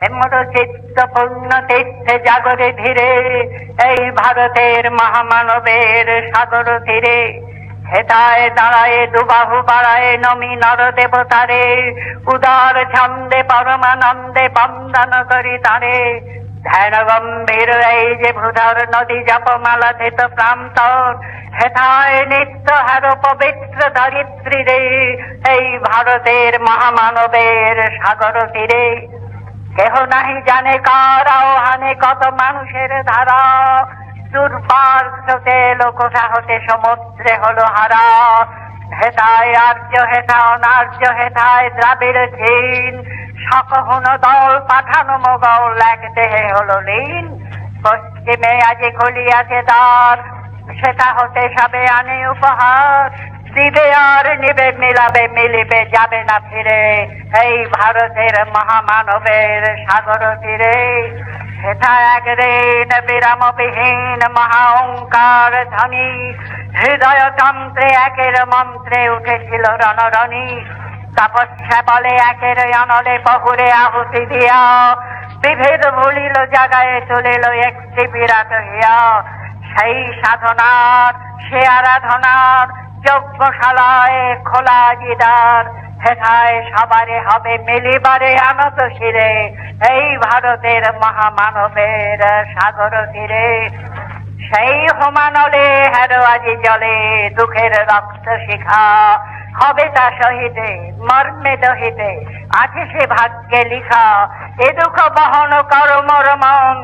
হেমর চিত্ত পূর্ণ তীর্থে জাগরে ধীরে, এই ভারতের মহামানবের সাগর তীরে। হেতায় দাঁড়ায় দুবাহু বাড়ায় নমি নর দেবতারে উদার ছন্দে পরমানন্দে বন্দন করি তারে। ধ্যান গম্ভীর এই যে ভূধর নদী জপমালা ধৃত প্রান্তর হেথায় নিত্য হার পবিত্র ধরিত্রী রে এই ভারতের মহামানবের সাগর তীরে। কেহ নাহি জানে কার আহ্বানে কত মানুষের ধারা। দুর্বার স্রোতে লোকসা হতে সমুদ্রে হলো হারা। হেতায় আর্য হেথা অনার্য, হেথায় দ্রাবিড় চীন। সকহন দল পাঠানো মোগল, এক দেহে হলো লীন। পশ্চিমে আজি খুলিয়াছে দ্বার সেটা হতে সবে আনে উপহার। দিবে আর নিবে, মিলাবে, মিলিবে, যাবে না ফিরে। এই ভারতের মহামানবের সাগর তীরে। সেটা এক ঋণ বিরামবিহীন মহাঙ্কার ধ্বনি। হৃদয় তন্ত্রে একের মন্ত্রে উঠেছিল রণরণী। তপস্যা বলে একের অনলে বহুরে আহুতি দিয়া। বিভেদ ভুলিল জাগায় চলিল একটি বিরাট হিয়া। সেই সাধনার, সে আরাধনার যজ্ঞশালায় খোলা জিদার হেথায় সবারে হবে মিলিবারে আনত শিরে। এই ভারতের মহামানবের সাগর তীরে। সেই হোমানলে হেরো আজি জলে, দুঃখের রক্ত শিখা। হবে তা শহীদে, মর্মে দহিতে, আছে সে ভাগ্যে লিখা। এ দুঃখ বহন কর মোর মন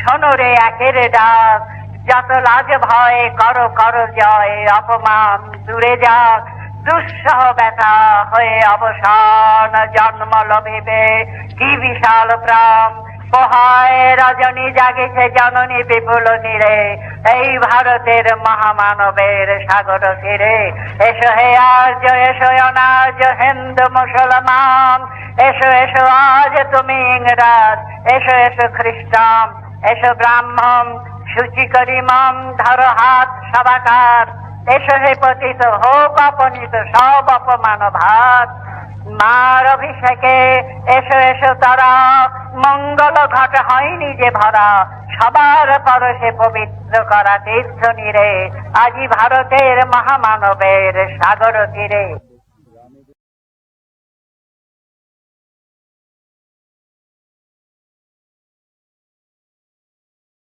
শোনরে একের ডাক। যত লাজ ভয়, করো করো জয়, অপমান দূরে যাক। দুঃসহ ব্যথা হয়ে অবসান, জন্ম লভিবে কি বিশাল প্রাণ। পোহায় রজনী জাগিছে জননী বিপুল নীরে এই ভারতের মহামানবের সাগর তীরে এসো হে আর্য, এসো অনার্য, হিন্দু, মুসলমান। এসো এসো আজ তুমি ইংরাজ, এসো এসো খ্রিস্টান, এসো ব্রাহ্মণ সূচি করি মন ধরো হাত, সবাকার। এসো হে পতিত হোক অপনীত, সব অপমান ভাত। মার অভিষেকে এসো এসো তারা মঙ্গল ঘট হয়নি যে ভরা। সবার পরশে পবিত্র করা তীর্থ নীরে। আজি ভারতের মহামানবের সাগর তীরে।